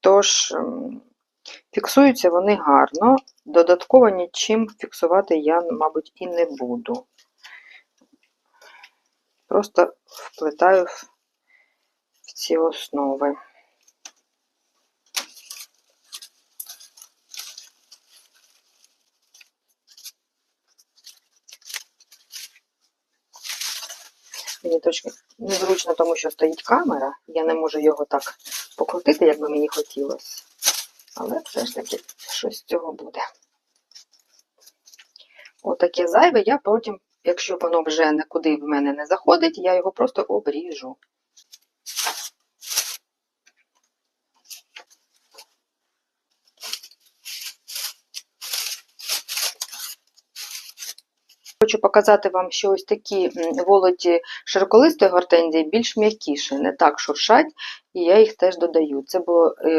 Тож, ем, фіксуються вони гарно. Додатково нічим фіксувати я, мабуть, і не буду. Просто вплетаю в ці основи. Мені трошки незручно, тому що стоїть камера. Я не можу його так покрутити, як би мені хотілося. Але все ж таки щось з цього буде. Отаке зайве, я потім, якщо воно вже нікуди в мене не заходить, я його просто обріжу. Хочу показати вам, що ось такі волоті широколистої гортензії більш м'якіші, не так шуршать, і я їх теж додаю. Це було е,